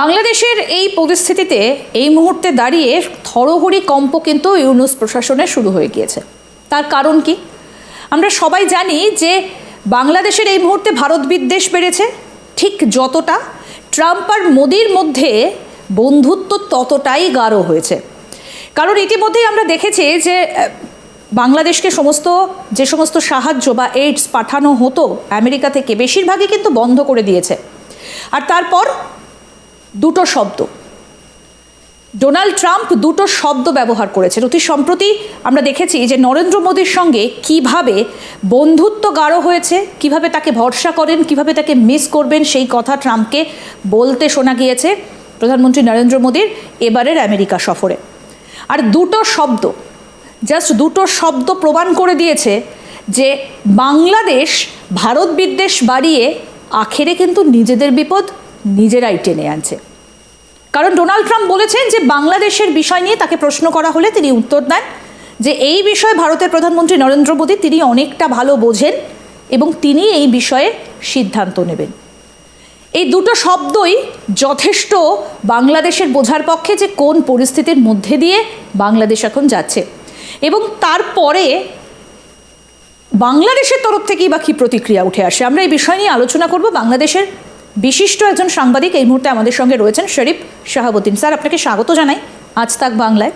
বাংলাদেশের এই পরিস্থিতিতে এই মুহূর্তে দাঁড়িয়ে থরহরি কম্প কিন্তু ইউনুস প্রশাসনে শুরু হয়ে গিয়েছে। তার কারণ কি? আমরা সবাই জানি যে বাংলাদেশের এই মুহূর্তে ভারত বিদ্বেষ বেড়েছে, ঠিক যতটা ট্রাম্প আর মোদির মধ্যে বন্ধুত্ব ততটাই গাঢ় হয়েছে। কারণ ইতিমধ্যেই আমরা দেখেছি যে বাংলাদেশকে সমস্ত, যে সমস্ত সাহায্য বা এইডস পাঠানো হতো, আমেরিকা থেকে বেশিরভাগই কিন্তু বন্ধ করে দিয়েছে। আর তারপর দুটো শব্দ। ডোনাল্ড ট্রাম্প দুটো শব্দ ব্যবহার করেছেন। অতি সম্প্রতি আমরা দেখেছি যে নরেন্দ্র মোদীর সঙ্গে কীভাবে বন্ধুত্ব গাঢ় হয়েছে, কীভাবে তাকে ভরসা করেন, কীভাবে তাকে মিস করবেন, সেই কথা ট্রাম্পকে বলতে শোনা গিয়েছে প্রধানমন্ত্রী নরেন্দ্র মোদীর এবারের আমেরিকা সফরে। আর দুটো শব্দ জাস্ট দুটো শব্দ প্রমাণ করে দিয়েছে যে বাংলাদেশ ভারত বিদ্বেষ বাড়িয়ে আখেরে কিন্তু নিজেদের বিপদ নিজেরাই টেনে আনছে। কারণ ডোনাল্ড ট্রাম্প বলেছেন যে বাংলাদেশের বিষয় নিয়ে তাকে প্রশ্ন করা হলে তিনি উত্তর দেন যে এই বিষয়ে ভারতের প্রধানমন্ত্রী নরেন্দ্র মোদী তিনি অনেকটা ভালো বোঝেন এবং তিনি এই বিষয়ে সিদ্ধান্ত নেবেন। এই দুটো শব্দই যথেষ্ট বাংলাদেশের বোঝার পক্ষে যে কোন পরিস্থিতির মধ্যে দিয়ে বাংলাদেশ এখন যাচ্ছে এবং তারপরে বাংলাদেশের তরফ থেকেই বা কী প্রতিক্রিয়া উঠে আসে। আমরা এই বিষয় নিয়ে আলোচনা করব। বাংলাদেশের বিশিষ্ট একজন সাংবাদিক এই মুহূর্তে আমাদের সঙ্গে রয়েছেন শরীফ শাহাবুদ্দিন। স্যার আপনাকে স্বাগত জানাই আজ তাক বাংলায়।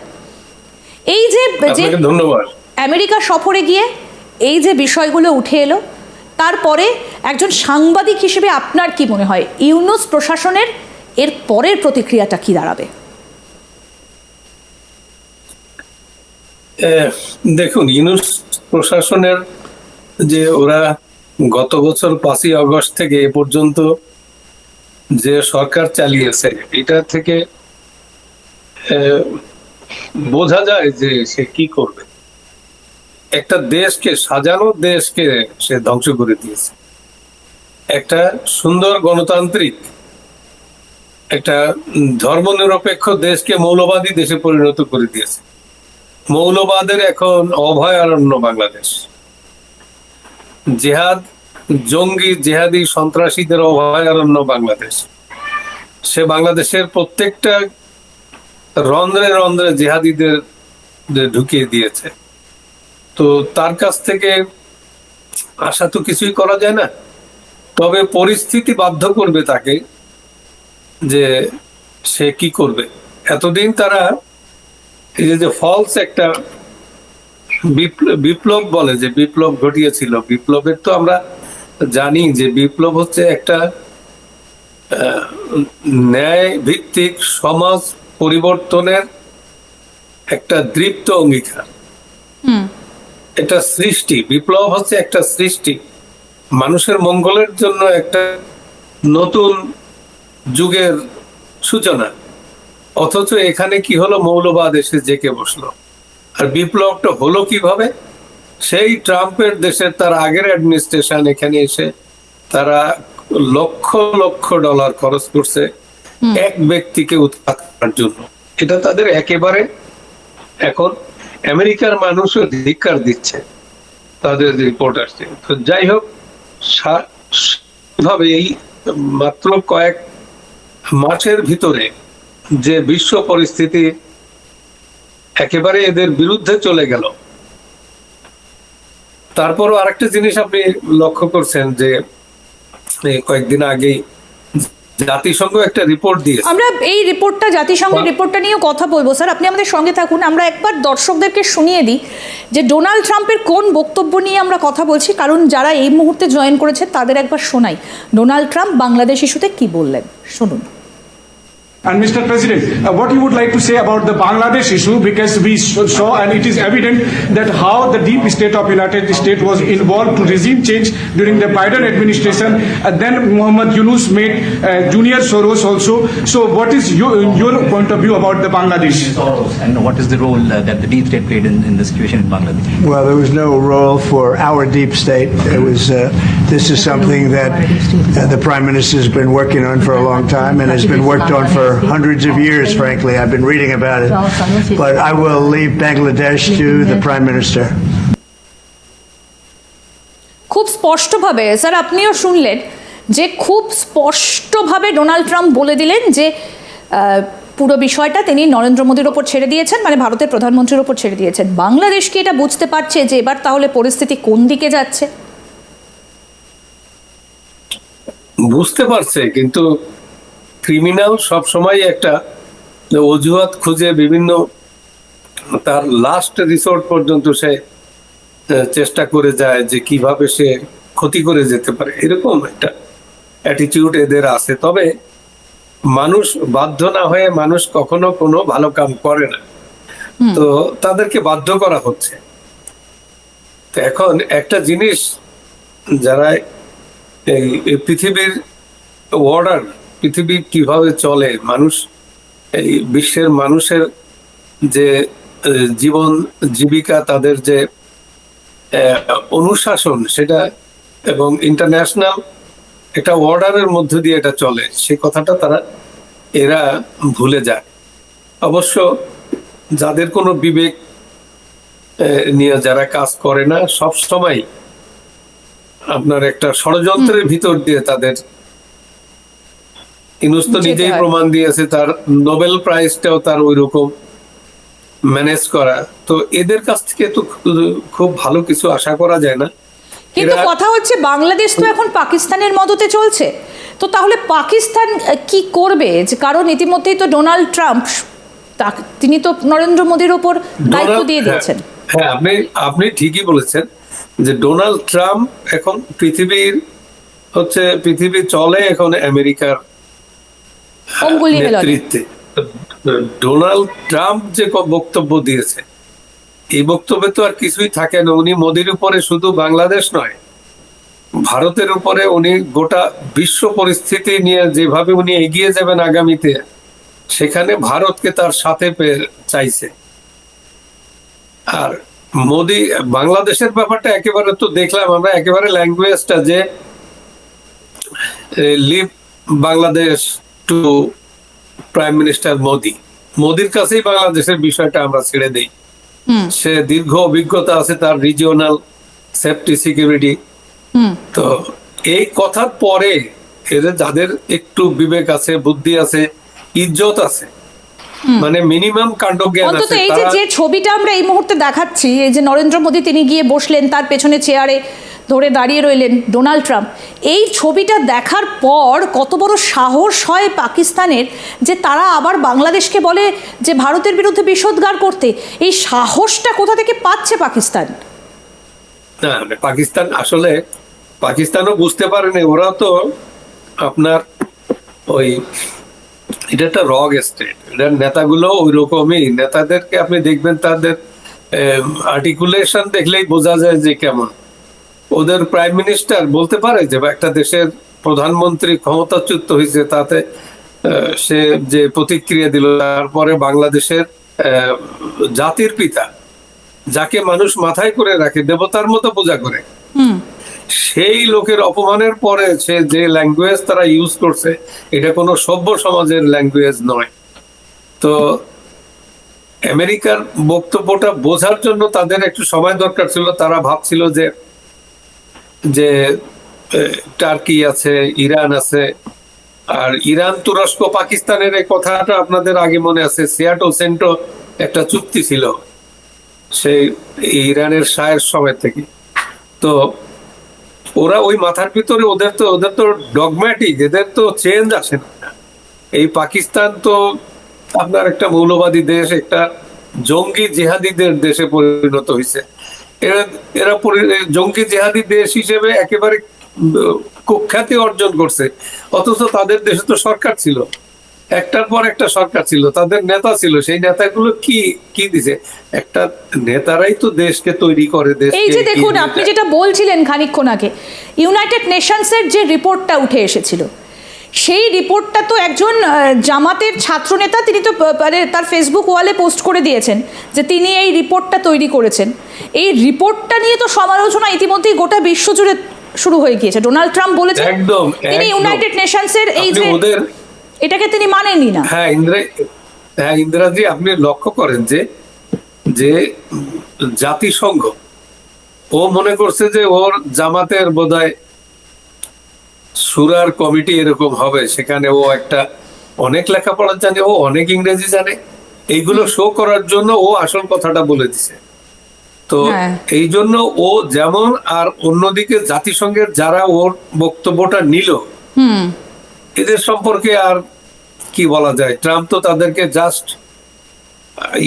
এই যে ধন্যবাদ। আমেরিকা সফরে গিয়ে এই যে বিষয়গুলো উঠে এলো তারপরে একজন সাংবাদিক হিসেবে আপনার কি মনে হয়? ইউনুস প্রশাসনের এর পরের প্রতিক্রিয়াটা কি দাঁড়াবে? দেখুন ইউনুস প্রশাসনের যে ওরা গত বছর পাঁচই আগস্ট থেকে এ পর্যন্ত যে সরকার চালিয়েছে, এটা থেকে বোঝা যায় যে সে কি করবে। একটা দেশকে, সাজানো দেশকে সে ধ্বংস করে দিয়েছে। একটা সুন্দর গণতান্ত্রিক, একটা ধর্মনিরপেক্ষ দেশকে মৌলবাদী দেশে পরিণত করে দিয়েছে। মৌলবাদের এখন অভয়ারণ্য বাংলাদেশ। জেহাদ জঙ্গি, জেহাদি, সন্ত্রাসীদের অভয়ারণ্য বাংলাদেশ। সে বাংলাদেশের প্রত্যেকটা রন্ধ্রে রন্ধ্রে জেহাদিদের ঢুকিয়ে দিয়েছে। তো তার কাছ থেকে আশা তো কিছুই করা যায় না। তবে পরিস্থিতি বাধ্য করবে তাকে যে সে কি করবে। এতদিন তারা এই যে ফলস একটা বিপ্ল- বিপ্লব বলে যে বিপ্লব ঘটিয়েছিল, বিপ্লবের তো আমরা জানি যে বিপ্লব হচ্ছে একটা ন্যায় ভিত্তিক সমাজ পরিবর্তনের একটা দৃপ্ত অঙ্গীকার। এটা সৃষ্টি বিপ্লব হচ্ছে একটা সৃষ্টি। মানুষের মঙ্গলের জন্য একটা নতুন যুগের সূচনা। অথচ এখানে কি হলো? মৌলবাদ এসে জেকে বসল। আর বিপ্লবটা হলো কীভাবে? সেই ট্রাম্পের দেশের তার আগের অ্যাডমিনিস্ট্রেশন এখানে এসে তারা লক্ষ লক্ষ ডলার খরচ করছে এক ব্যক্তিকে উৎখাত করার জন্য। এটা তাদের একেবারে এখন আমেরিকার মানুষও ধিক্কার দিচ্ছে তাদের রিপোর্ট আসছে। তো যাই হোক ভাবে এই মাত্র কয়েক মাসের ভিতরে যে বিশ্ব পরিস্থিতি একেবারে এদের বিরুদ্ধে চলে গেল। তারপরও আরেকটা জিনিস আপনি লক্ষ্য করছেন যে কয়েকদিন আগেই জাতিসংঘ একটা রিপোর্ট দিয়েছে। আমরা এই রিপোর্টটা জাতিসংঘের রিপোর্টটা নিয়েও কথা বলব। স্যার আপনি আমাদের সঙ্গে থাকুন। আমরা একবার দর্শকদেরকে শুনিয়ে দিই যে ডোনাল্ড ট্রাম্পের কোন বক্তব্য নিয়ে আমরা কথা বলছি কারণ যারা এই মুহূর্তে জয়েন করেছে তাদের একবার শোনাই। ডোনাল্ড ট্রাম্প বাংলাদেশ ইস্যুতে কি বললেন? শুনুন। And Mr. President, uh, what you would like to say about the Bangladesh issue because we saw and it is evident that how the deep state of United States was involved to regime change during the Biden administration. And then Muhammad Yunus made uh, Junior Soros also. So what is your, your point of view about the Bangladesh? Soros and what is the role uh, that the deep state played in, in the situation in Bangladesh? Well, there was no role for our deep state. It was. Uh, this is something that uh, the prime minister has been working on for a long time and has been worked on for hundreds of years. Frankly, I've been reading about it, but I will leave Bangladesh to the prime minister. খুব স্পষ্টভাবে sir আপনিও শুনলেন যে খুব স্পষ্টভাবে Donald Trump বলে দিলেন যে পুরো বিষয়টা তিনি নরেন্দ্র মোদীর ওপর ছেড়ে দিয়েছেন মানে ভারতের প্রধানমন্ত্রীর ওপর ছেড়ে দিয়েছেন। বাংলাদেশ কি এটা বুঝতে পারছে যে এবার তাহলে পরিস্থিতি কোন দিকে যাচ্ছে? বুঝতে পারছে কিন্তু ক্রিমিনাল সব সময় একটা অজুহাত খুঁজে বিভিন্ন তার লাস্ট রিসোর্ট পর্যন্ত সে চেষ্টা করে যায় যে কীভাবে সে ক্ষতি করে যেতে পারে। এরকম একটা অ্যাটিটিউড এদের আছে। তবে মানুষ বাধ্য না হয়ে মানুষ কখনো কোনো ভালো কাম করে না। তো তাদেরকে বাধ্য করা হচ্ছে। তো এখন একটা জিনিস যারা এই পৃথিবীর অর্ডার পৃথিবী কীভাবে চলে? মানুষ এই বিশ্বের মানুষের যে জীবন জীবিকা তাদের যে অনুশাসন সেটা এবং ইন্টারন্যাশনাল একটা অর্ডারের মধ্য দিয়ে এটা চলে সে কথাটা তারা এরা ভুলে যায়। অবশ্য যাদের কোনো বিবেক নিয়ে যারা কাজ করে না সব সময় আপনার একটা ষড়যন্ত্রের ভিতর দিয়ে তাদের ইনুস তো নিজেই প্রমাণ দিয়েছে তার নোবেল প্রাইজটাও তার ওই রকম ম্যানেজ করা। তো এদের কাছ থেকে তো খুব ভালো কিছু আশা করা যায় না। কিন্তু কথা হচ্ছে বাংলাদেশ তো এখন পাকিস্তানের মদতে চলছে। তো তাহলে পাকিস্তান কি করবে? যে কারণ ইতিমধ্যেই তো ডোনাল্ড ট্রাম্প তিনি তো নরেন্দ্র মোদীর ওপর দায়িত্ব দিয়ে দিয়েছেন। হ্যাঁ, হ্যাঁ আপনি আপনি ঠিকই বলেছেন যে ডোনাল্ড ট্রাম্প এখন পৃথিবীর হচ্ছে পৃথিবী চলে এখন আমেরিকার নেতৃত্বে ডোনাল্ড ট্রাম্প যে বক্তব্য দিয়েছে এই বক্তব্যে তো আর কিছুই থাকে না। উনি মোদির উপরে শুধু বাংলাদেশ নয় ভারতের উপরে উনি গোটা বিশ্ব পরিস্থিতি নিয়ে যেভাবে উনি এগিয়ে যাবেন আগামীতে সেখানে ভারতকে তার সাথে চাইছে। আর মোদি বাংলাদেশের ব্যাপারটা একেবারে তো দেখলাম আমরা একেবারে ল্যাঙ্গুয়েজটা যে leave Bangladesh to prime minister Modi. মোদির কাছেই বাংলাদেশের বিষয়টা আমরা ছেড়ে দেই। সে দীর্ঘ অভিজ্ঞতা আছে তার রিজিওনাল সেফটি সিকিউরিটি তো এই কথার পরে এদের যাদের একটু বিবেক আছে বুদ্ধি আছে ইজ্জত আছে মানে মিনিমাম কাণ্ডজ্ঞান অন্তত এই যে যে ছবিটা আমরা এই মুহূর্তে দেখাচ্ছি এই যে নরেন্দ্র মোদী তিনি গিয়ে বসলেন তার পেছনে চেয়ারে ধরে দাঁড়িয়ে রইলেন ডোনাল্ড ট্রাম্প। এই ছবিটা দেখার পর কত বড় সাহস হয় পাকিস্তানের যে তারা আবার বাংলাদেশকে বলে যে ভারতের বিরুদ্ধে বিষোদ্গার করতে। এই সাহসটা কোথা থেকে পাচ্ছে পাকিস্তান? না পাকিস্তান আসলে পাকিস্তানও বুঝতে পারেনি ওরা তো আপনার ওই এটা একটা রগ স্টেট এটার নেতাগুলো ওই রকমই নেতাদেরকে আপনি দেখবেন তাদের আর্টিকুলেশন দেখলেই বোঝা যায় যে কেমন। ওদের প্রাইম মিনিস্টার বলতে পারে যে একটা দেশের প্রধানমন্ত্রী ক্ষমতাচ্যুত হয়েছে, তাতে সে যে প্রতিক্রিয়া দিল, তারপরে বাংলাদেশের জাতির পিতা, যাকে মানুষ মাথায় করে রাখে, দেবতার মতো পূজা করে। সেই লোকের অপমানের পরে সে যে ল্যাঙ্গুয়েজ তারা ইউজ করছে, এটা কোনো সভ্য সমাজের ল্যাঙ্গুয়েজ নয়। তো আমেরিকার বক্তব্যটা বোঝার জন্য তাদের একটু সময় দরকার ছিল। তারা ভাবছিল যে যে টার্কি আছে, ইরান আছে, আর ইরান তুরস্ক, পাকিস্তানের এই কথাটা আপনাদের আগে মনে আছে সিয়াটো সেন্টো একটা চুক্তি ছিল সেই ইরানের শায়ের সময় থেকে। তো ওরা ওই মাথার ভিতরে, ওদের তো ওদের তো ডগম্যাটিক এদের তো চেঞ্জ আসে না। এই পাকিস্তান তো আপনার একটা মৌলবাদী দেশ, একটা জঙ্গি জেহাদিদের দেশে পরিণত হয়েছে। এরা এরা জঙ্গি জেহাদি দেশ হিসেবে একেবারে কুখ্যাতি অর্জন করছে। অথচ তাদের দেশে তো সরকার ছিল। একটার পর একটা সরকার ছিল তাদের নেতা ছিল সেই নেতাগুলো কি কি দিছে? একটা নেতারাই তো দেশকে তৈরি করে দেশ এই যে দেখুন আপনি যেটা বলছিলেন খানিকক্ষণ আগে ইউনাইটেড নেশনসের যে রিপোর্টটা উঠে এসেছিল সেই রিপোর্টটা তো একজন জামাতের ছাত্রনেতা তিনি তো মানে তার ফেসবুক ওয়ালে পোস্ট করে দিয়েছেন যে তিনি এই রিপোর্টটা তৈরি করেছেন। এই রিপোর্টটা নিয়ে তো সমালোচনা ইতিমধ্যেই গোটা বিশ্বজুড়ে শুরু হয়ে গিয়েছে। ডোনাল্ড ট্রাম্প বলেছেন একদম, তিনি। ইউনাইটেড নেশনসের এই যে ওদের এটাকে তিনি মানেনই না। হ্যাঁ ইন্দ্রা হ্যাঁ ইন্দিরাজি আপনি লক্ষ্য করেন যে যে জাতিসংঘ ও মনে করছে যে ওর জামাতের বোধহয় সুরার কমিটি এরকম হবে সেখানে ও একটা অনেক লেখাপড়া জানে ও অনেক ইংরেজি জানে। এইগুলো শো করার জন্য ও আসল কথাটা বলে দিছে। তো হ্যাঁ। এই জন্য ও যেমন আর অন্যদিকে জাতিসংঘের যারা ওর বক্তব্যটা নিল হুম। এদের সম্পর্কে আর কি বলা যায়? ট্রাম্প তো তাদেরকে জাস্ট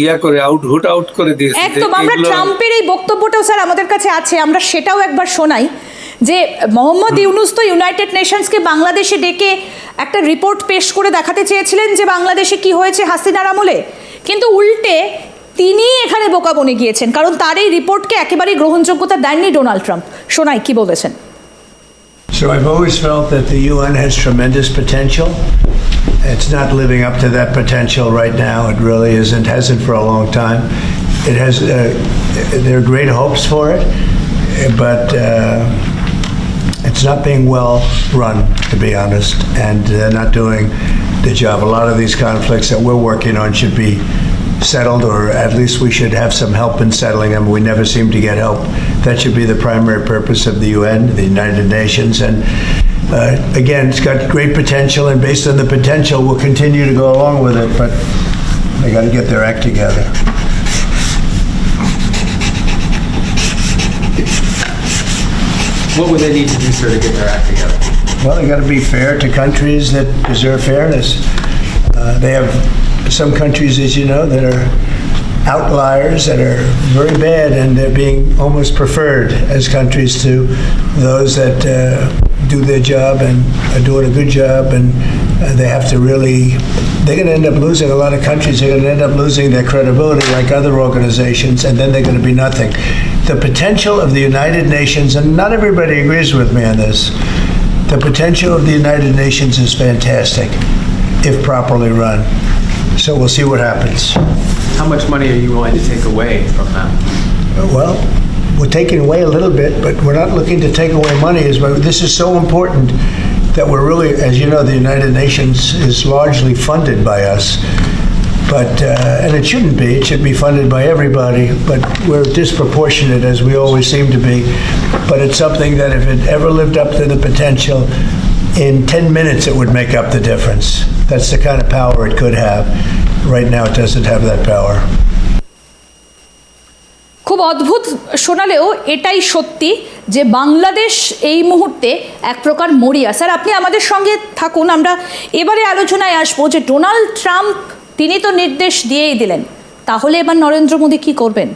ইয়া করে আউট হুট আউট করে দিয়েছে একদম আমরা ট্রাম্পের এই বক্তব্যটাও স্যার আমাদের কাছে আছে আমরা সেটাও একবার শোনাই যে মোহাম্মদ ইউনুস তো ইউনাইটেড নেশনসকে বাংলাদেশে ডেকে একটা রিপোর্ট পেশ করে দেখাতে চেয়েছিলেন যে বাংলাদেশে কি হয়েছে হাসিনার আমলে। কিন্তু উল্টে তিনি এখানে বোকা বনে গিয়েছেন কারণ তার এই রিপোর্টকে একেবারেই গ্রহণযোগ্যতা দেননি ডোনাল্ড ট্রাম্প শোনাই কি বলেছেন? So I've always felt that the UN has tremendous potential. It's not living up to that potential right now. It really isn't, hasn't for a long time. It has, uh, there are great hopes for it, but uh, it's not being well run, to be honest, and they're not doing the job. A lot of these conflicts that we're working on should be settled, or at least we should have some help in settling them. We never seem to get help. That should be the primary purpose of the UN, the United Nations, and uh, again, it's got great potential, and based on the potential, we'll continue to go along with it. But they got to get their act together. What would they need to do, sir, to get their act together? Well, they got to be fair to countries that deserve fairness. Uh, they have some countries, as you know, that are outliers that are very bad, and they're being almost preferred as countries to those that uh, do their job and are doing a good job. And uh, they have to really, they're going to end up losing a lot of countries. They're going to end up losing their credibility like other organizations, and then they're going to be nothing. The potential of the United Nations, and not everybody agrees with me on this, the potential of the United Nations is fantastic if properly run. So we'll see what happens. How much money are you willing to take away from them? Well, we're taking away a little bit, but we're not looking to take away money. Is why this is so important that we're really, as you know, the United Nations is largely funded by us. But uh, and it shouldn't be. It should be funded by everybody. But we're disproportionate, as we always seem to be. But it's something that if it ever lived up to the potential, in 10 minutes it would make up the difference. That's the kind of power it could have. Right now, it doesn't have that power. খুব অদ্ভুত শোনালেও এটাই সত্যি যে বাংলাদেশ এই মুহূর্তে এক প্রকার মরিয়া স্যার আপনি আমাদের সঙ্গে থাকুন আমরা এবারে আলোচনায় আসব যে ডোনাল্ড ট্রাম্প তিনি তো নির্দেশ দিয়েই দিলেন তাহলে এবার নরেন্দ্র মোদী কি করবেন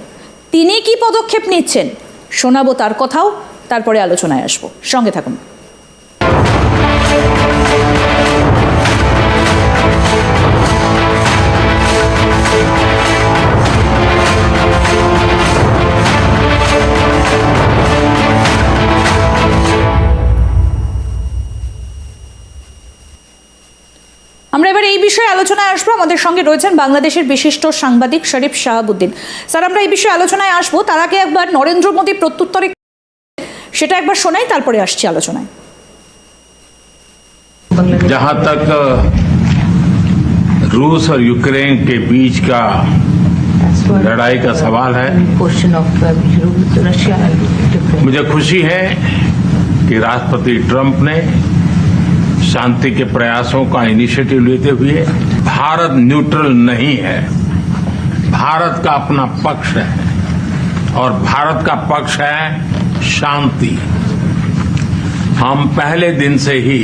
তিনি কি পদক্ষেপ নিচ্ছেন শোনাবো তার কথাও তারপরে আলোচনায় আসব সঙ্গে থাকুন বিষয়ে আলোচনায় আসবো আমাদের সঙ্গে রয়েছেন বাংলাদেশের বিশিষ্ট সাংবাদিক শরীফ শাহাবুদ্দিন স্যার আমরা এই বিষয়ে আলোচনায় আসবো তার আগে একবার নরেন্দ্র মোদী প্রত্যুত্তরে সেটা একবার শোনাই তারপরে আসছি আলোচনায় जहां तक रूस और यूक्रेन के बीच का लड़ाई का सवाल है question of uh, Russia and Ukraine. मुझे खुशी है कि राष्ट्रपति ट्रंप ने शांति के प्रयासों का इनिशिएटिव लेते हुए भारत न्यूट्रल नहीं है। भारत का अपना पक्ष है और भारत का पक्ष है शांति। हम पहले दिन से ही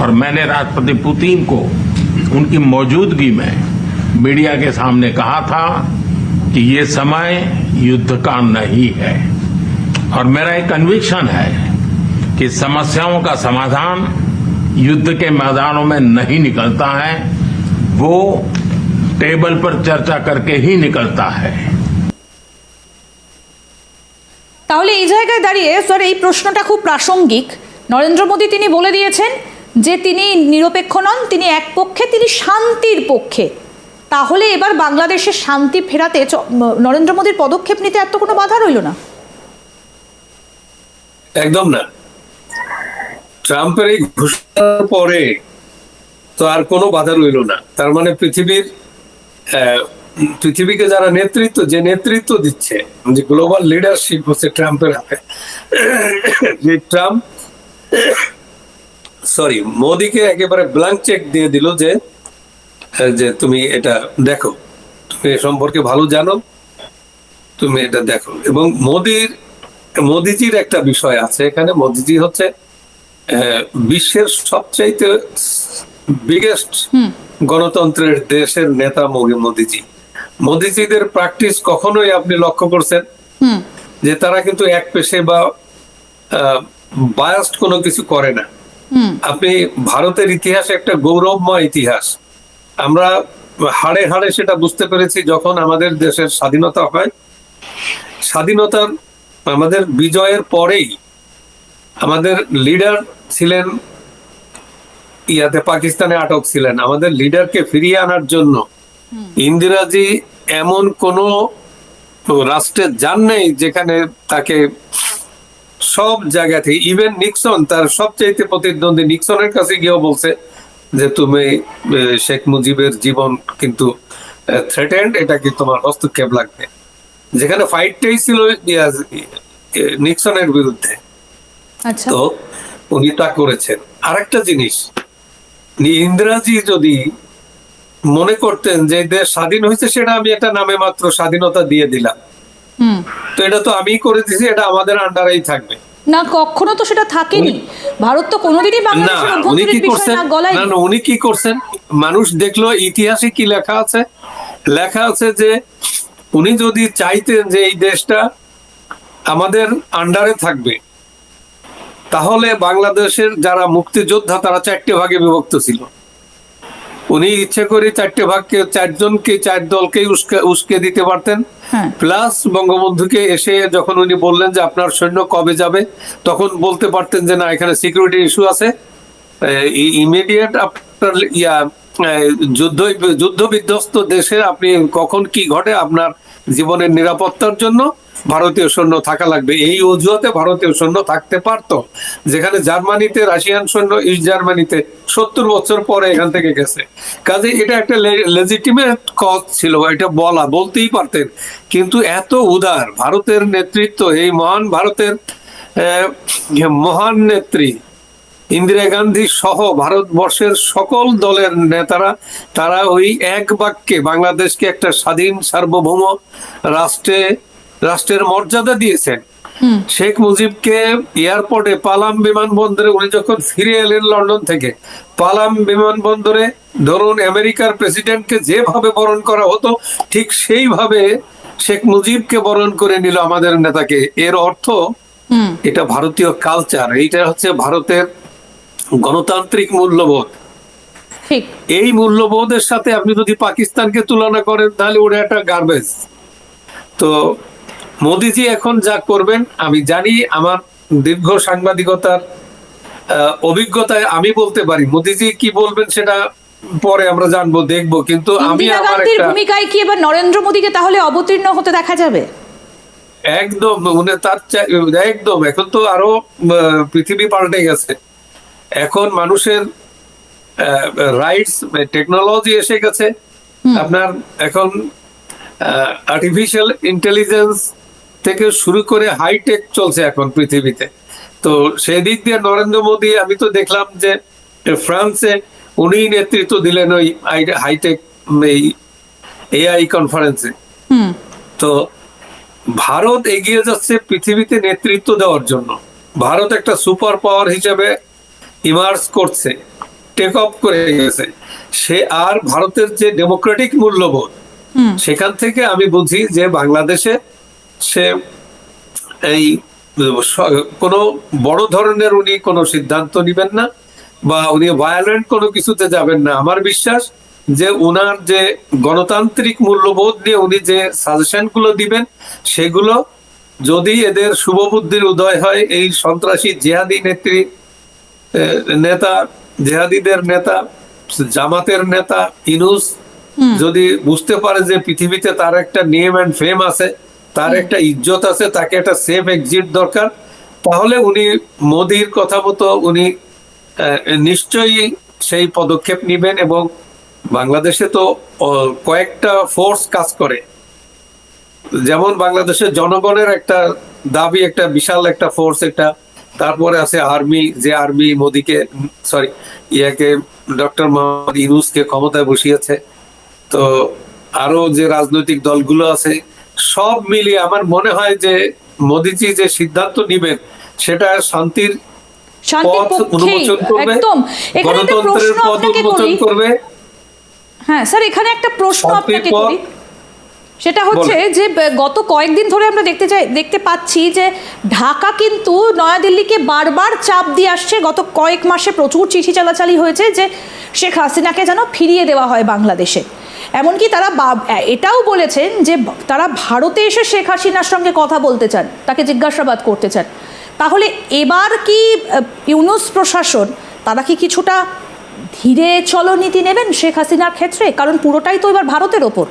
और मैंने राष्ट्रपति पुतिन को उनकी मौजूदगी में मीडिया के सामने कहा था कि ये समय युद्ध का नहीं है। और मेरा एक कन्विक्शन है कि समस्याओं का समाधान युद्ध के मैदानों में नहीं निकलता है वो टेबल पर चर्चा करके ही निकलता है তাহলে এই জায়গায় দাঁড়িয়ে স্যার এই প্রশ্নটা খুব প্রাসঙ্গিক নরেন্দ্র মোদী তিনি বলে দিয়েছেন যে তিনি নিরপেক্ষ নন তিনি এক পক্ষে তিনি শান্তির পক্ষে তাহলে এবার বাংলাদেশে শান্তি ফেরাতে চ- নরেন্দ্র মোদীর পদক্ষেপ নিতে এত কোনো বাধা রইল না একদম না ট্রাম্পের এই ঘোষণার পরে তো আর কোনো বাধা রইল না। তার মানে পৃথিবীর পৃথিবীকে যারা নেতৃত্ব, যে নেতৃত্ব দিচ্ছে, যে গ্লোবাল লিডারশিপ হচ্ছে ট্রাম্পের হাতে, যে ট্রাম্প সরি মোদিকে একেবারে ব্ল্যাঙ্ক চেক দিয়ে দিল যে যে তুমি এটা দেখো, তুমি এ সম্পর্কে ভালো জানো, তুমি এটা দেখো। এবং মোদির, মোদিজির একটা বিষয় আছে এখানে, মোদিজি হচ্ছে বিশ্বের সবচাইতে বিগেস্ট গণতন্ত্রের দেশের নেতা মোদি মোদিজি। মোদিজিদের প্র্যাকটিস কখনোই আপনি লক্ষ্য করছেন? যে তারা কিন্তু এক পেশে বা বায়াস্ট কোনো কিছু করে না। আপনি ভারতের ইতিহাস একটা গৌরবময় ইতিহাস। আমরা হাড়ে হাড়ে সেটা বুঝতে পেরেছি যখন আমাদের দেশের স্বাধীনতা হয়। স্বাধীনতার আমাদের বিজয়ের পরেই আমাদের লিডার ছিলেন, ইয়াতে পাকিস্তানে আটক ছিলেন। আমাদের লিডারকে ফিরিয়ে আনার জন্য ইন্দিরাজি এমন কোন রাষ্ট্রে যান নেই যেখানে তাকে সব জায়গা থেকে ইভেন নিক্সন, তার সবচাইতে প্রতিদ্বন্দ্বী নিক্সনের কাছে গিয়েও বলছে যে, তুমি শেখ মুজিবের জীবন কিন্তু থ্রেটেন্ড এটা কি তোমার হস্তক্ষেপ লাগবে? যেখানে ফাইটটাই ছিল নিক্সনের বিরুদ্ধে। তো উনি তা করেছেন। আরেকটা জিনিস ইন্দিরাজি যদি মনে করতেন যে দেশ স্বাধীন হয়েছে সেটা আমি একটা নামে মাত্র স্বাধীনতা দিয়ে দিলাম। তো এটা তো আমি করে দিছি এটা আমাদের আন্ডারেই থাকবে। না কখনো তো সেটা থাকেনি। ভারত তো কোনোদিনই বাংলাদেশের উনি কি অভ্যন্তরীণ বিষয় করছেন? না গলায় না না উনি কি করছেন? মানুষ দেখল ইতিহাসে কি লেখা আছে? লেখা আছে যে উনি যদি চাইতেন যে এই দেশটা আমাদের আন্ডারে থাকবে তাহলে বাংলাদেশের যারা মুক্তিযোদ্ধা তারা চারটে ভাগে বিভক্ত ছিল। উনি ইচ্ছে করে চারটে ভাগকে চারজনকে চার দলকে উস্কে উস্কে দিতে পারতেন। হ্যাঁ। প্লাস বঙ্গবন্ধুকে এসে যখন উনি বললেন যে আপনার সৈন্য কবে যাবে? তখন বলতে পারতেন যে না এখানে সিকিউরিটি ইস্যু আছে। ইমিডিয়েট আপনার ইয়া যুদ্ধ যুদ্ধ বিধ্বস্ত দেশে আপনি কখন কি ঘটে আপনার জীবনের নিরাপত্তার জন্য ভারতীয় সৈন্য থাকা লাগবে। এই অজুহাতে ভারতীয় সৈন্য থাকতে পারতো। যেখানে জার্মানিতে, রাশিয়ান সৈন্য, ইস্ট জার্মানিতে সত্তর বছর পরে এখান থেকে গেছে। কাজে এটা একটা লেজিটিমেট কজ ছিল, এটা বলা, বলতেই পারতেন। কিন্তু এত উদার ভারতের নেতৃত্ব, এই মহান ভারতের মহান নেত্রী, ইন্দিরা গান্ধী সহ ভারতবর্ষের সকল দলের নেতারা, তারা ওই এক বাক্যে বাংলাদেশকে একটা স্বাধীন সার্বভৌম রাষ্ট্রে রাষ্ট্রের মর্যাদা দিয়েছেন। শেখ মুজিবকে এয়ারপোর্টে পালাম বিমানবন্দরে উনি যখন ফিরে এলেন লন্ডন থেকে পালাম বিমানবন্দরে ধরুন আমেরিকার প্রেসিডেন্টকে যেভাবে বরণ করা হতো ঠিক সেইভাবে শেখ মুজিবকে বরণ করে নিল আমাদের নেতাকে। এর অর্থ এটা ভারতীয় কালচার এইটা হচ্ছে ভারতের গণতান্ত্রিক মূল্যবোধ। এই মূল্যবোধের সাথে আপনি যদি পাকিস্তানকে তুলনা করেন তাহলে ওটা একটা গার্বেজ তো মোদিজি এখন যা করবেন আমি জানি আমার দীর্ঘ সাংবাদিকতার অভিজ্ঞতায় আমি বলতে পারি মোদিজি কি বলবেন সেটা পরে আমরা জানব দেখব কিন্তু আমি আমার একটা ভূমিকায় কি এবার নরেন্দ্র মোদীকে তাহলে অবতীর্ণ হতে দেখা যাবে? একদম উনি তার একদম এখন তো আরও পৃথিবী পাল্টে গেছে। এখন মানুষের রাইটস টেকনোলজি এসে গেছে। আপনার এখন আর্টিফিশিয়াল ইন্টেলিজেন্স থেকে শুরু করে হাইটেক চলছে এখন পৃথিবীতে। তো সেই দিক দিয়ে নরেন্দ্র মোদী আমি তো দেখলাম যে ফ্রান্সে উনি নেতৃত্ব দিলেন ওই হাইটেক এই এআই কনফারেন্সে তো ভারত এগিয়ে যাচ্ছে পৃথিবীতে নেতৃত্ব দেওয়ার জন্য। ভারত একটা সুপার পাওয়ার হিসেবে ইমার্জ করছে টেক অফ করে গেছে। সে আর ভারতের যে ডেমোক্রেটিক মূল্যবোধ সেখান থেকে আমি বুঝি যে বাংলাদেশে সে এই কোনো বড় ধরনের উনি কোনো সিদ্ধান্ত নেবেন না বা উনি ভায়োলেন্ট কোনো কিছুতে যাবেন না। আমার বিশ্বাস যে উনার যে গণতান্ত্রিক মূল্যবোধ নিয়ে উনি যে সাজেশনগুলো দিবেন সেগুলো যদি এদের শুভবুদ্ধির উদয় হয় এই সন্ত্রাসী জেহাদি নেত্রী নেতা জেহাদিদের নেতা জামাতের নেতা ইনুস যদি বুঝতে পারে যে পৃথিবীতে তার একটা নেম অ্যান্ড ফেম আছে তার একটা ইজ্জত আছে তাকে একটা সেফ এক্সিট দরকার। তাহলে উনি মোদির কথা মতো উনি নিশ্চয়ই সেই পদক্ষেপ নেবেন এবং বাংলাদেশে তো কয়েকটা ফোর্স কাজ করে। যেমন বাংলাদেশের জনগণের একটা দাবি একটা বিশাল একটা ফোর্স একটা তারপরে আছে আর্মি যে আর্মি মোদিকে সরি ইয়াকে ডক্টর মোহাম্মদ ইউনুসকে ক্ষমতায় বসিয়েছে। তো আরও যে রাজনৈতিক দলগুলো আছে সব মিলিয়ে আমার মনে হয় যে মোদিজি যে সিদ্ধান্ত নিবেন সেটা শান্তির শান্তির পথ উন্মোচন করবে একটা গণতন্ত্রের পথ উন্মোচন করবে। হ্যাঁ স্যার এখানে একটা প্রশ্ন আপনাকে করি। সেটা হচ্ছে যে গত কয়েকদিন ধরে আমরা দেখতে চাই দেখতে পাচ্ছি যে ঢাকা কিন্তু নয়াদিল্লিকে বারবার চাপ দিয়ে আসছে। গত কয়েক মাসে প্রচুর চিঠি চালাচালি হয়েছে যে শেখ হাসিনাকে যেন ফিরিয়ে দেওয়া হয় বাংলাদেশে। এমনকি তারা এটাও বলেছেন যে তারা ভারতে এসে শেখ হাসিনার সঙ্গে কথা বলতে চান তাকে জিজ্ঞাসাবাদ করতে চান। তাহলে এবার কি ইউনুস প্রশাসন তারা কি কিছুটা ধীরে চলনীতি নেবেন শেখ হাসিনার ক্ষেত্রে? কারণ পুরোটাই তো এবার ভারতের ওপর।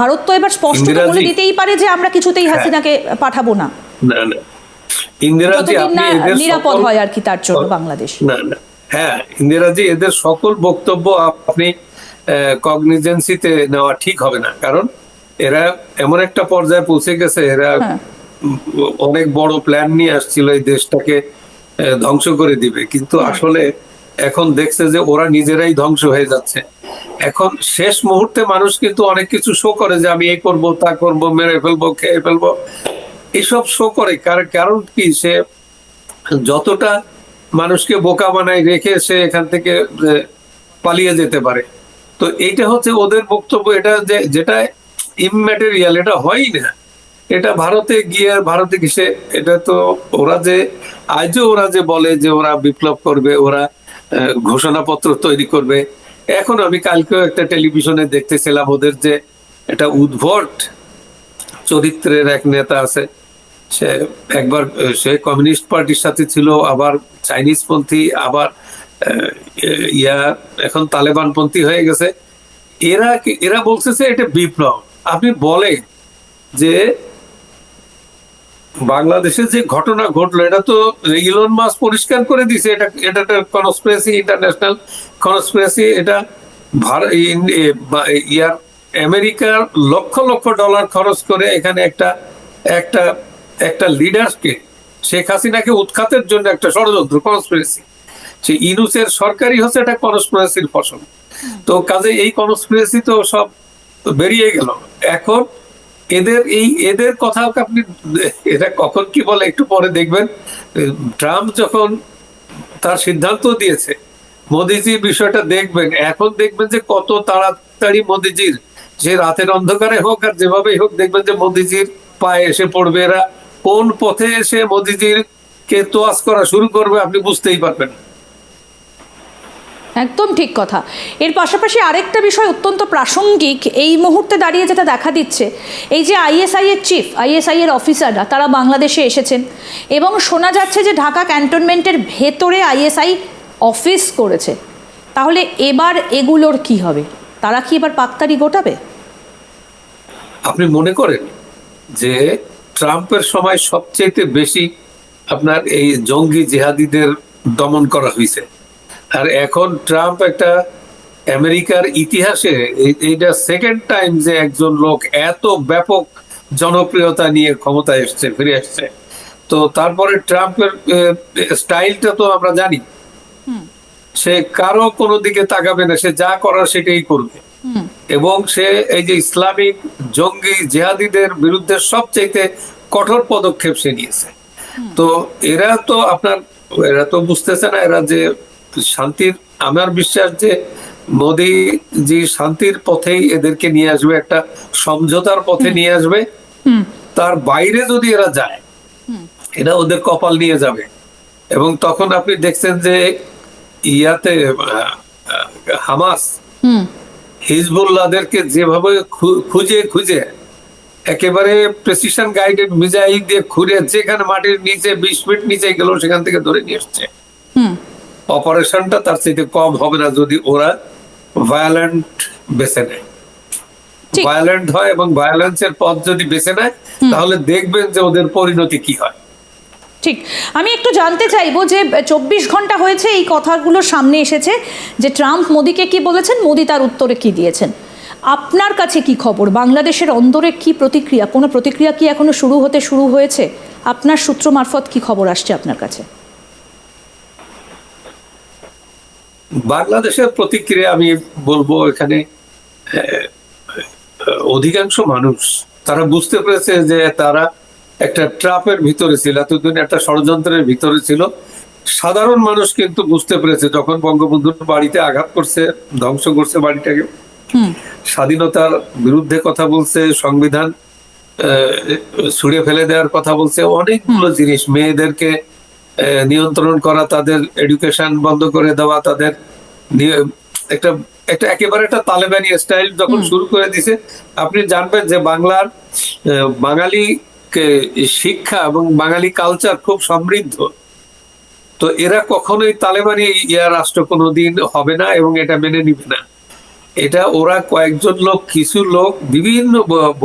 ভারত তো এবার স্পষ্ট বলে। দিতেই পারে যে আমরা কিছুতেই হ্যাঁ। হাসিনাকে পাঠাবো না। না না। ইন্দিরাজি আপনি নিরাপদ হয় আর কি তার জন্য বাংলাদেশ। না না। হ্যাঁ ইন্দিরাজি এদের সকল বক্তব্য আপনি কগনিজেন্সিতে নেওয়া ঠিক হবে না। কারণ এরা এমন একটা পর্যায়ে পৌঁছে গেছে এরা হ্যাঁ। অনেক বড় প্ল্যান নিয়ে আসছিল এই দেশটাকে ধ্বংস করে দিবে। কিন্তু আসলে এখন দেখছে যে ওরা নিজেরাই ধ্বংস হয়ে যাচ্ছে। এখন শেষ মুহূর্তে মানুষ কিন্তু অনেক কিছু শো করে যে আমি এই করব তা করব মেরে ফেলব খেয়ে ফেলব। এসব শো করে। কার- কারণ কি? সে যতটা মানুষকে বোকা বানায় রেখে সে এখান থেকে পালিয়ে যেতে পারে। তো এইটা হচ্ছে ওদের বক্তব্য, এটা যে যেটা ইমম্যাটেরিয়াল এটা হয়ই না। এটা ভারতে গিয়ে ভারতে কিসে? এটা তো ওরা যে, আজও ওরা যে বলে যে ওরা বিপ্লব করবে, ওরা ঘোষণাপত্র তৈরি করবে। এখন আমি কালকেও একটা টেলিভিশনে দেখতেছিলাম ওদের যে এটা উদ্ভট চরিত্রের এক নেতা আছে। সে একবার, সে কমিউনিস্ট পার্টির সাথে ছিল, আবার চাইনিজ পন্থী আবার ইয়া, এখন তালেবান পন্থী হয়ে গেছে। এরা এরা বলতেছে এটা বিপ্লব। আপনি বলে যে বাংলাদেশে যে ঘটনা ঘটলো, এটা তো ইলন মাস পরিষ্কার করে দিছে এটা এটা কনস্পিরেসি ইন্টারন্যাশনাল কনস্পিরেসি এটা ইয়ার আমেরিকার লক্ষ লক্ষ ডলার খরচ করে এখানে একটা একটা একটা লিডারকে শেখ হাসিনাকে উৎখাতের জন্য একটা ষড়যন্ত্র কনস্পিরেসি সে ইনুসের সরকারি হচ্ছে একটা কনস্পিরেসির ফসল। তো কাজে এই কনস্পিরেসি তো সব বেরিয়ে গেল। এখন এদের এই, এদের কথা আপনি এটা কখন কি বলে একটু পরে দেখবেন। ট্রাম্প যখন তার সিদ্ধান্ত দিয়েছে মোদিজির বিষয়টা দেখবেন। এখন দেখবেন যে কত তাড়াতাড়ি মোদিজির যে রাতের অন্ধকারে হোক আর যেভাবেই হোক দেখবেন যে মোদিজির পায়ে এসে পড়বে এরা। কোন পথে এসে মোদিজির কে তোয়াজ করা শুরু করবে আপনি বুঝতেই পারবেন না। একদম ঠিক কথা। এর পাশাপাশি আরেকটা বিষয় অত্যন্ত প্রাসঙ্গিক, এই মুহূর্তে দাঁড়িয়ে যেটা দেখা দিচ্ছে, এই যে আইএসআই এর চিফ আইএসআই এর অফিসাররা তারা বাংলাদেশে এসেছেন এবং শোনা যাচ্ছে যে ঢাকা ক্যান্টনমেন্টের ভেতরে আইএসআই অফিস করেছে। তাহলে এবার এগুলোর কি হবে? তারা কি এবার পাক্তারি গোটাবে? আপনি মনে করেন যে ট্রাম্পের সময় সবচেয়ে বেশি আপনার এই জঙ্গি জেহাদিদের দমন করা হয়েছে? আর এখন ট্রাম্প একটা আমেরিকার ইতিহাসে এই- এইটা সেকেন্ড টাইম যে একজন লোক এত ব্যাপক জনপ্রিয়তা নিয়ে ক্ষমতায় এসছে ফিরে আসছে তো তারপরে ট্রাম্পের স্টাইলটা তো আমরা জানি। সে কারও কোনো দিকে তাকাবে না সে যা করার সেটাই করবে। এবং সে এই যে ইসলামিক জঙ্গি জেহাদিদের বিরুদ্ধে সবচাইতে কঠোর পদক্ষেপ সে নিয়েছে। তো এরা তো আপনার এরা তো বুঝতেছে না এরা যে শান্তির আমার বিশ্বাস যে মোদি যে শান্তির পথেই এদেরকে নিয়ে আসবে একটা সমঝোতার পথে নিয়ে আসবে। তার বাইরে যদি এরা যায় এটা ওদের কপাল নিয়ে যাবে। এবং তখন আপনি দেখছেন যে ইয়াতে হামাস হিজবুল্লাহদেরকে যেভাবে খুঁজে খুঁজে একেবারে প্রেসিশন গাইডেড মিজাইল দিয়ে খুঁড়ে যেখানে মাটির নিচে বিশ ফিট নিচে গেল সেখান থেকে ধরে নিয়ে আসছে। অপারেশনটা তার চাইতে কম হবে না যদি ওরা ভায়োলেন্ট বেছে নেয়। ভায়োলেন্ট হয় এবং ভায়োলেন্সের পথ যদি বেছে নেয় তাহলে দেখবেন যে ওদের পরিণতি কি হয়। ঠিক। আমি একটু জানতে চাইব যে চব্বিশ ঘণ্টা হয়েছে এই কথাগুলো সামনে এসেছে যে ট্রাম্প মোদিকে কি বলেছেন? মোদি তার উত্তরে কি দিয়েছেন? আপনার কাছে কি খবর? বাংলাদেশের অন্দরে কি প্রতিক্রিয়া? কোনো প্রতিক্রিয়া কি এখনও শুরু হতে শুরু হয়েছে? আপনার সূত্র মারফত কি খবর আসছে আপনার কাছে? বাংলাদেশের প্রতিক্রিয়া আমি বলব এখানে অধিকাংশ মানুষ তারা বুঝতে পেরেছে যে তারা একটা ট্রাপের ভিতরে ছিল এতদিন একটা ষড়যন্ত্রের ভিতরে ছিল। সাধারণ মানুষ কিন্তু বুঝতে পেরেছে যখন বঙ্গবন্ধুর বাড়িতে আঘাত করছে ধ্বংস করছে বাড়িটাকে স্বাধীনতার বিরুদ্ধে কথা বলছে সংবিধান ছুঁড়ে ফেলে দেওয়ার কথা বলছে অনেকগুলো জিনিস মেয়েদেরকে নিয়ন্ত্রণ করা তাদের এডুকেশন বন্ধ করে দেওয়া তাদের একটা একটা একেবারে একটা তালেবানি স্টাইল যখন শুরু করে দিছে আপনি জানবেন যে বাংলার বাঙালি শিক্ষা এবং বাঙালি কালচার খুব সমৃদ্ধ। তো এরা কখনোই তালেবানি ইয়া রাষ্ট্র কোনোদিন হবে না এবং এটা মেনে নিবে না। এটা ওরা কয়েকজন লোক কিছু লোক বিভিন্ন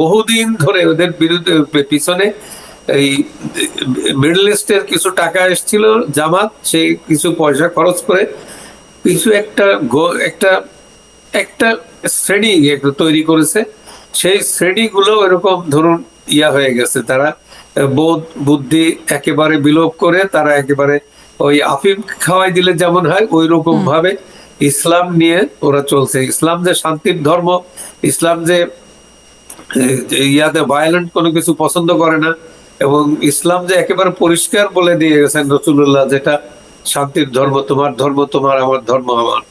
বহুদিন ধরে ওদের বিরুদ্ধে পিছনে এই মিডল ইস্টের কিছু টাকা এসেছিল জামাত সেই কিছু পয়সা খরচ করে কিছু একটা একটা একটা শ্রেণি তৈরি করেছে। সেই শ্রেণীগুলো এরকম ধরুন ইয়া হয়ে গেছে তারা বোধ বুদ্ধি একেবারে বিলোপ করে তারা একেবারে ওই আফিম খাওয়াই দিলে যেমন হয় ওই রকম ভাবে ইসলাম নিয়ে ওরা চলছে। ইসলাম যে শান্তির ধর্ম ইসলাম যে ইয়াতে ভায়োলেন্ট কোনো কিছু পছন্দ করে না এবং ইসলাম যে একেবারে পরিষ্কার বলে দিয়ে গেছেন রসুল্লাহ যেটা শান্তির ধর্ম, তোমার ধর্ম, তোমার আমার ধর্ম, আমার।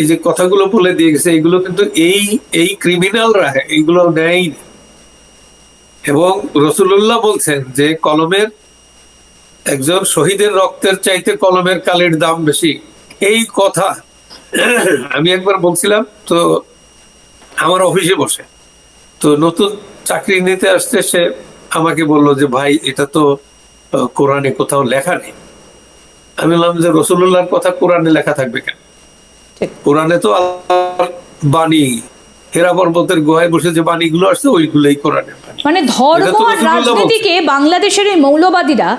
এই যে কথাগুলো বলে দিয়ে গেছে, এগুলো কিন্তু এই এই ক্রিমিনালরা এইগুলো নেয় এবং রসুল্লাহ বলছেন যে কলমের, একজন শহীদের রক্তের চাইতে কলমের কালের দাম বেশি। এই কথা আমি একবার বলছিলাম, তো আমার অফিসে বসে। তো নতুন চাকরি নিতে আসতে সে আমাকে বলল যে ভাই এটা তো কোরআনে কোথাও লেখা নেই। আমি বললাম যে রসুল্লাহর কথা কোরআনে লেখা থাকবে কেন? কোরআনে তো বাণী হেরা পর্বতের গুহায় বসে যে বাণীগুলো আসছে ওইগুলোই কোরআনে মানে ধর্ম আর রাজনীতিকে বাংলাদেশের এই মৌলবাদীরা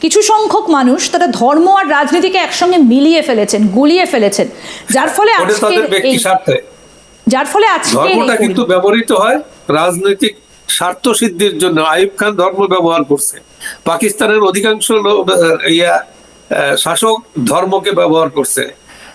কিছু সংখ্যক মানুষ তারা ধর্ম আর রাজনীতিকে একসঙ্গে মিলিয়ে ফেলেছেন গুলিয়ে ফেলেছেন। যার ফলে স্বার্থে। যার ফলে আজকের এই ধর্মটা কিন্তু ব্যবহৃত হয় রাজনৈতিক স্বার্থ সিদ্ধির জন্য আইব খান ধর্ম ব্যবহার করছে। পাকিস্তানের অধিকাংশ ইয়া শাসক ধর্মকে ব্যবহার করছে।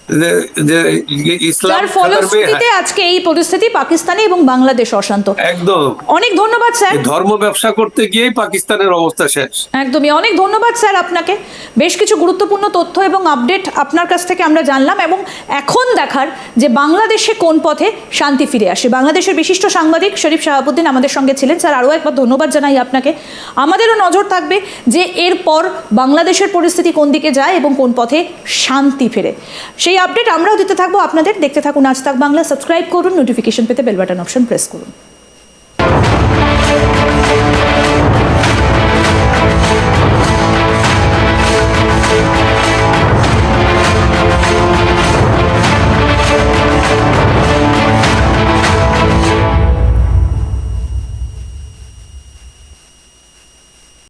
ইসলাম ফলশ্রুতিতে আজকে এই পরিস্থিতি পাকিস্তানে এবং বাংলাদেশ অশান্ত। একদম। অনেক ধন্যবাদ স্যার। ধর্ম ব্যবসা করতে গিয়েই পাকিস্তানের অবস্থা শেষ। একদমই। অনেক ধন্যবাদ স্যার আপনাকে। বেশ কিছু গুরুত্বপূর্ণ তথ্য এবং আপডেট আপনার কাছ থেকে আমরা জানলাম এবং এখন দেখার যে বাংলাদেশে কোন পথে শান্তি ফিরে আসে। বাংলাদেশের বিশিষ্ট সাংবাদিক শরীফ শাহাবুদ্দিন আমাদের সঙ্গে ছিলেন। স্যার আরও একবার ধন্যবাদ জানাই আপনাকে। আমাদেরও নজর থাকবে যে এরপর বাংলাদেশের পরিস্থিতি কোন দিকে যায় এবং কোন পথে শান্তি ফেরে। সেই আপডেট আমরাও দিতে থাকব আপনাদের। দেখতে থাকুন, আজ তাক বাংলা। সাবস্ক্রাইব করুন নোটিফিকেশন পেতে বেল বাটন অপশন প্রেস করুন।